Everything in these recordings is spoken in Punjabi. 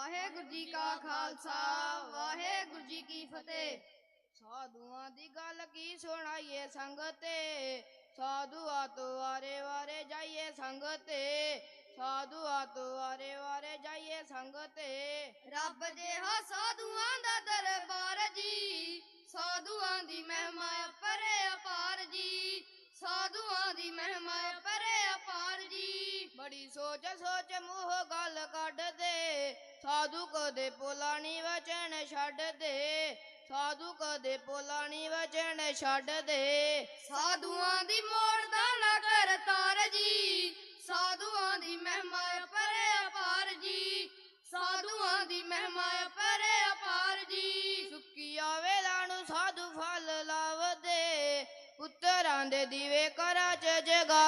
ਵਾਹਿਗੁਰੂ ਜੀ ਕਾ ਖਾਲਸਾ, ਵਾਹਿਗੁਰੂ ਜੀ ਕੀ ਫਤਿਹ। ਸਾਧੂਆਂ ਦੀ ਗੱਲ ਕੀ ਸੁਣਾਈਏ ਸੰਗਤੇ? ਸਾਧੂਆਂ ਤੋਂ ਵਾਰੇ ਵਾਰੇ ਜਾਈਏ ਸੰਗਤੇ। ਸਾਧੂਆਂ ਤੋਂ ਵਾਰੇ ਵਾਰੇ ਜਾਈਏ ਸੰਗਤੇ। ਰੱਬ ਦੇ ਹਾ ਸਾਧੂਆਂ ਦਾ ਦਰਬਾਰ ਜੀ। ਸਾਧੂਆਂ ਦੀ ਮਹਿਮਾ ਪਰੇ ਅਪਾਰ ਜੀ। ਸਾਧੂਆਂ ਦੀ ਮਹਿਮਾ ਪਰੇ ਅਪਾਰ ਜੀ। ਬੜੀ ਸੋਚ ਸੋਚ ਮੂੰਹ ਗੱਲ ਕੱਢ ਸਾਧੂ ਕਦੇ ਪੋਲਾਣੀ ਵਚਨ ਛੱਡ ਦੇ ਸਾਧੂ ਕਦੇ ਪੋਲਾਣੀ ਵਚਨ ਛੱਡ ਦੇ ਸਾਧੂਆਂ ਦੀ ਮੋੜ ਦਾ ਨਾ ਕਰ ਤਾਰ ਜੀ, ਸਾਧੂਆਂ ਦੀ ਮਹਿਮਾ ਪਰੇ ਅਪਾਰ ਜੀ। ਸਾਧੂਆਂ ਦੀ ਮਹਿਮਾ ਪਰੇ ਅਪਾਰ ਜੀ। ਸੁੱਕੀਆਂ ਵੇਲਾਂ ਨੂੰ ਸਾਧੂ ਫਲ ਲਾਵਦੇ, ਪੁੱਤਰਾਂ ਦੇ ਦੀਵੇ ਕਰਾਂ ਚ ਜਗਾ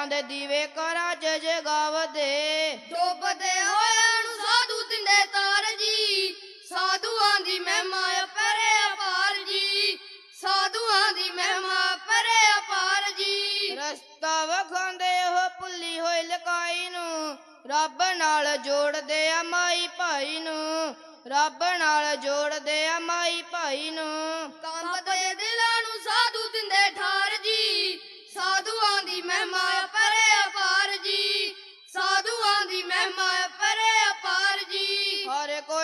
ਪੁੱਤਰਾਂ ਦੇ ਦੀਵੇ ਕਰਾਂ ਚ ਜਗਾਵਦੇ ਡੋਬਦੇ ਹੋਇਆਂ ਨੂੰ ਸਾਧੂ ਦਿੰਦੇ ਤਾਰ ਜੀ। ਸਾਧੂਆਂ ਦੀ ਮਹਿਮਾ ਪਰੇ ਅਪਾਰ ਜੀ। ਸਾਧੂਆਂ ਦੀ ਮਹਿਮਾ ਪਰੇ ਅਪਾਰ ਜੀ। ਰਸਤਾ ਵਖਾਂਦੇ ਉਹ ਪੁੱਲੀ ਹੋਈ ਲਕਾਈ ਨੂੰ। ਰੱਬ ਨਾਲ ਜੋੜਦੇ ਆ ਮਾਈ ਭਾਈ ਨੂੰ। ਰੱਬ ਨਾਲ ਜੋੜਦੇ ਆ ਮਾਈ ਭਾਈ ਨੂੰ।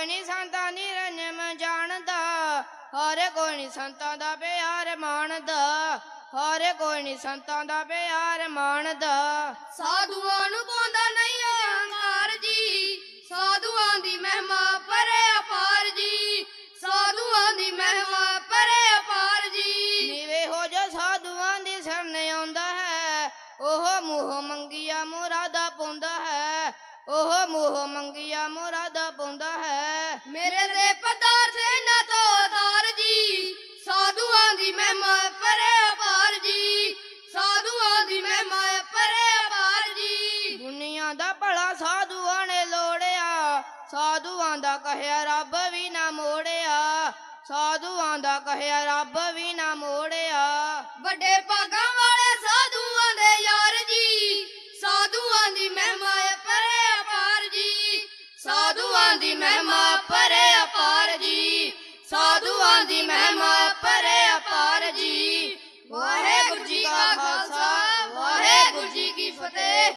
ਕੋਈ ਨਹੀਂ ਸੰਤਾਂ ਦੀ ਰੰਜਮ ਜਾਣਦਾ ਹਰ ਕੋਈ ਨਹੀਂ ਸੰਤਾਂ ਦਾ ਪਿਆਰ ਮਾਣਦਾ ਹਰ ਕੋਈ ਨਹੀਂ ਸੰਤਾਂ ਦਾ ਪਿਆਰ ਮਾਣਦਾ। ਸਾਧੂਆਂ ਨੂੰ ਪਾਉਂਦਾ ਨਹੀਂ ਅਹੰਕਾਰ ਜੀ ਸਾਧੂਆਂ ਦੀ ਮਹਿਮਾ ਪਰੇ ਅਪਾਰ ਜੀ ਸਾਧੂਆਂ ਦੀ ਮਹਿਮਾ ਪਰੇ ਅਪਾਰ ਜੀ। ਨੀਵੇਂ ਹੋ ਜਾ ਸਾਧੂਆਂ ਦੀ ਸ਼ਰਨ ਆਉਂਦਾ ਹੈ ਉਹ ਮੂੰਹ ਮੰਗੀਆਂ ਮੁਰਾਦਾ ਪਾਉਂਦਾ ਹੈ ਉਹ ਮੂੰਹ ਮੰਗੀਆਂ ਮੁਰਾਦਾ ਦਾ ਭਲਾ ਸਾਧੂਆਂ ਨੇ ਲੋੜਿਆ। ਸਾਧੂਆਂ ਦਾ ਕਹਿਆ, ਰੱਬ ਵੀ ਨਾ ਮੋੜਿਆ। ਸਾਧੂਆਂ ਦਾ ਕਹਿਆ, ਰੱਬ ਵੀ ਨਾ ਮੋੜਿਆ। ਵੱਡੇ ਭਾਗਾਂ ਵਾਲੇ ਸਾਧੂਆਂ ਦੇ ਯਾਰ ਜੀ। ਸਾਧੂਆਂ ਦੀ ਮਹਿਮਾ ਪਰੇ ਅਪਾਰ ਜੀ। ਸਾਧੂਆਂ ਦੀ ਮਹਿਮਾ ਪਰੇ ਅਪਾਰ ਜੀ। ਸਾਧੂਆਂ ਦੀ ਮਹਿਮਾ ਪਰੇ ਅਪਾਰ ਜੀ। ਵਾਹਿਗੁਰੂ ਜੀ ਕਾ ਖਾਲਸਾ, ਵਾਹਿਗੁਰੂ ਜੀ ਕੀ ਫਤਿਹ।